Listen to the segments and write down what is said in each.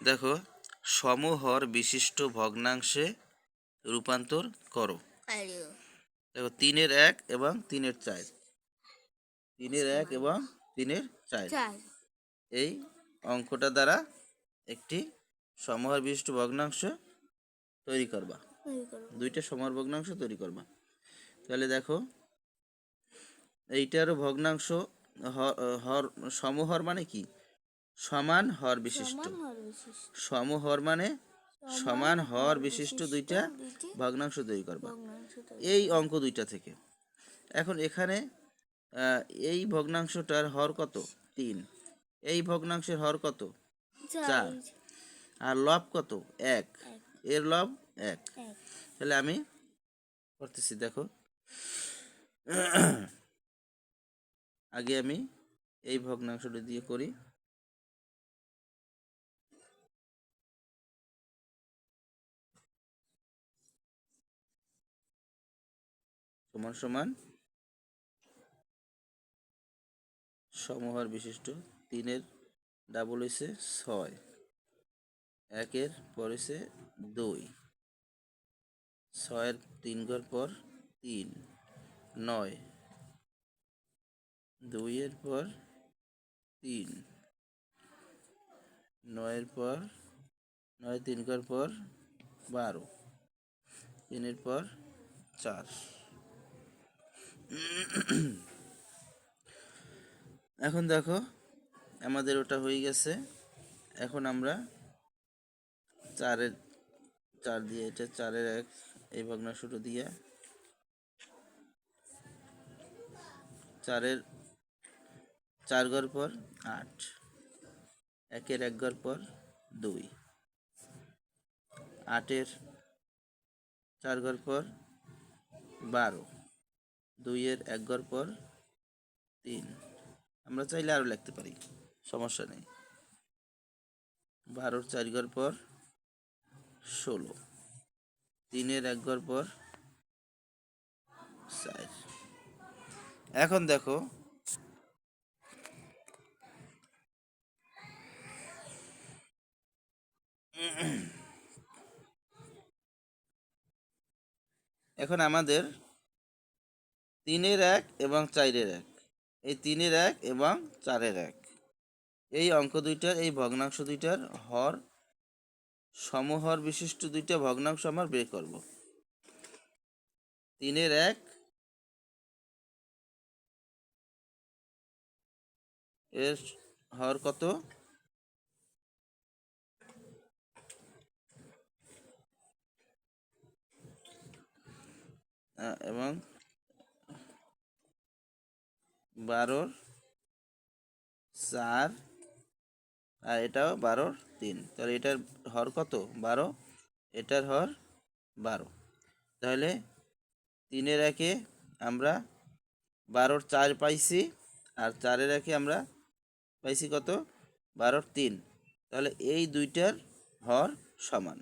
দেখো সমহর বিশিষ্ট ভগ্নাংশে রূপান্তর করো। দেখো তিনের এক এবং তিনের চার। তিনের এক এবং তিনের চার। এই অঙ্কটা দ্বারা একটি সমহর বিশিষ্ট ভগ্নাংশ তৈরি করবা। দুইটা সমহর ভগ্নাংশ তৈরি করবা। তাহলে দেখো এইটারও ভগ্নাংশ হর সমহর মানে কি? সমান হর বিশিষ্ট। সমহর মানে সমান হর বিশিষ্ট দুইটা ভগ্নাংশ তৈরি করবা। এই অঙ্ক দুইটা থেকে। এখন এখানে এই ভগ্নাংশটার হর কত? তিন। এই ভগ্নাংশের হর কত? চার। আর লব কত? এক। এর লব এক। তাহলে আমি করতেছি দেখো। আগে আমি এই ভগ্নাংশটা দিয়ে করি। সমান সমান সমহর বিশিষ্ট তিনের ডাবল হয়েছে ছয়, একের পর হয়েছে দুই, ছয়ের তিন ঘর পর তিন, নয়, দুইয়ের পর তিন, নয়ের পর, নয় তিন ঘর পর বারো, তিনের পর চার। এখন দেখো, আমাদের ওটা হয়ে গেছে। এখন আমরা চারের, চার দিয়ে এটা চারের এক, এই ভগ্না শুরু দিয়ে চারের, চার ঘর পর আট, একের এক ঘর পর দুই, আটের চার ঘর পর বারো দুইয়ের এক ঘর পর তিন। আমরা চাইলে আরও লিখতে পারি, সমস্যা নেই। বারোর চার ঘর পর ষোলো। তিনের এক ঘর পর চার। এখন দেখো, এখন আমাদের তিনের এক এবং চারের এক। এই তিনের এক এবং চারের এক। এই অঙ্ক দুইটার, এই ভগ্নাংশ দুইটার হর সমহর বিশিষ্ট দুইটা ভগ্নাংশ আমার বের করব। তিনের এক এর হর কত? এবং বারোর চার, আর এটাও বারোর তিন। তাহলে এটার হর কত? বারো। এটার হর বারো। তাহলে তিনের একে আমরা বারোর চার পাইছি, আর চারের একে আমরা পাইছি কত? বারোর তিন। তাহলে এই দুইটার হর সমান।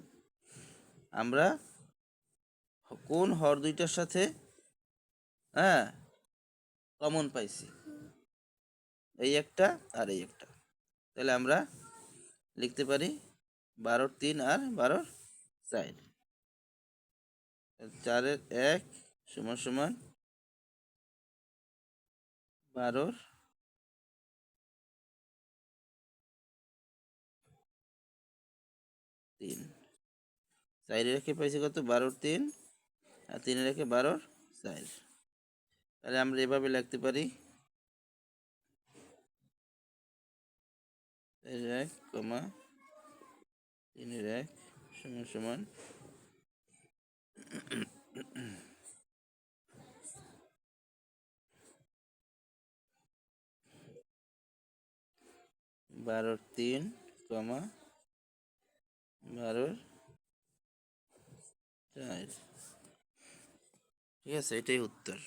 আমরা কোন হর দুইটার সাথে হ্যাঁ কমন পাইছি। এই একটা আর এই একটা। তাহলে আমরা লিখতে পারি বারোর তিন আর বারোর চার। চারের এক সমান সমান বারোর তিন। চারে রেখে পাইছি কত? বারোর তিন। আর তিনে রেখে বারোর চার। তাহলে আমরা এভাবে লিখতে পারি। এক কমা তিনের এক সমান সমান বারোর তিন কমা বারোর চার। ঠিক আছে, এটাই উত্তর।